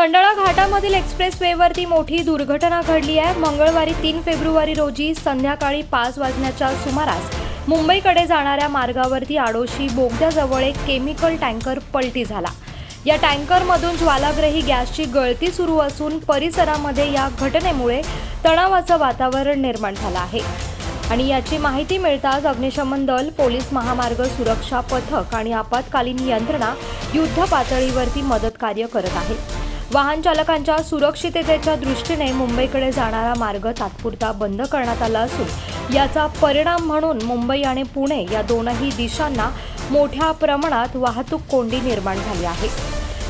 Khandala घाटामधील express वेवरती मोठी दुर्घटना घडली आहे. मंगळवारी तीन फेब्रुवारी रोजी संध्याकाळी पाच वाजण्याच्या सुमारास मुंबईकडे जाणाऱ्या मार्गावरती आडोशी बोगद्याजवळ एक केमिकल टँकर पलटी झाला. या टँकरमधून ज्वालाग्रही गॅसची गळती सुरू असून परिसरामध्ये या घटनेमुळे तणावाचं वातावरण निर्माण झालं आहे. आणि याची माहिती मिळताच अग्निशमन दल पोलीस महामार्ग सुरक्षा पथक आणि आपत्कालीन यंत्रणा युद्ध पातळीवरती मदत कार्य करत आहे. वाहन चालकांच्या सुरक्षिततेच्या दृष्टीने मुंबईकडे जाणारा मार्ग तात्पुरता बंद करण्यात आला असून याचा परिणाम म्हणून मुंबई आणि पुणे या दोनही दिशांना मोठ्या प्रमाणात वाहतूक कोंडी निर्माण झाली आहे.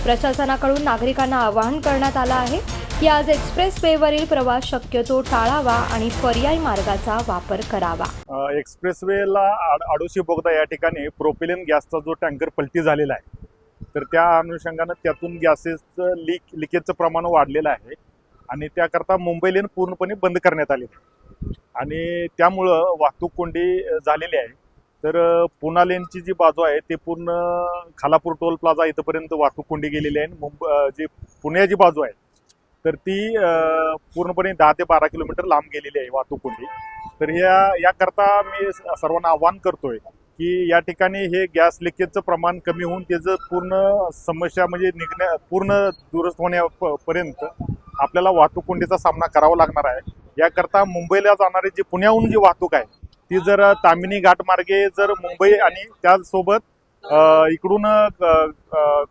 प्रशासनाकडून नागरिकांना आवाहन करण्यात आलं आहे की आज एक्सप्रेस वेवरील प्रवास शक्यतो टाळावा आणि पर्यायी मार्गाचा वापर करावा. एक्सप्रेसवेला आड आडोशी बोगदा या ठिकाणी प्रोपिलिन गॅसचा जो टँकर पलटी झालेला आहे तर त्या अनुषंगानं त्यातून गॅसेसचं लीक लिकेजचं प्रमाण वाढलेलं आहे. आणि त्याकरता मुंबई लेन पूर्णपणे बंद करण्यात आली आणि त्यामुळं वाहतूक कोंडी झालेली आहे. तर अ, पुणा लेनची जी बाजू आहे ते पूर्ण खालापूर टोल प्लाझा इथंपर्यंत वाहतूक कोंडी गेलेली आहे. मुंबई जी पुण्याची बाजू आहे तर ती पूर्णपणे दहा ते बारा किलोमीटर लांब गेलेली आहे वाहतूक कोंडी. तर ह्या याकरता मी स- सर्वांना आव्हान करतोय की या ठिकाणी हे गॅस लिकेजचं प्रमाण कमी होऊन त्याचं पूर्ण समस्या म्हणजे निघण्या पूर्ण दुरुस्त होण्यापर्यंत आपल्याला वाहतूक कोंडीचा सामना करावा लागणार आहे. याकरता मुंबईला जाणारी जी पुण्याहून जी वाहतूक आहे ती जर तामिनी घाटमार्गे जर मुंबई आणि त्यासोबत इकडून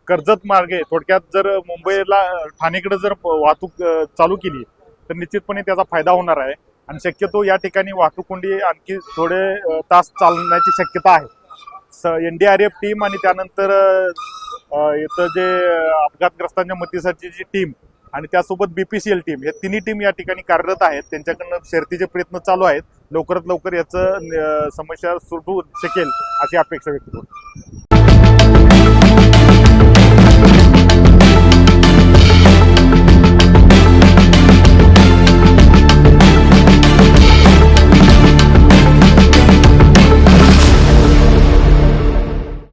कर्जत मार्गे थोडक्यात जर मुंबईला ठाणेकडे जर वाहतूक चालू केली तर निश्चितपणे त्याचा फायदा होणार आहे. आणि शक्यतो या ठिकाणी वाहतूक कोंडी आणखी थोडे तास चालण्याची शक्यता आहे. N D R F team आणि त्यानंतर इथं जे अपघातग्रस्तांच्या मदतीसाठी जी टीम आणि त्यासोबत बीपीसीएल टीम हे तिन्ही टीम या ठिकाणी कार्यरत आहेत. त्यांच्याकडनं शर्तीचे प्रयत्न चालू आहेत. लवकरात लवकर याचं समस्या सुटू शकेल अशी अपेक्षा व्यक्त करतो.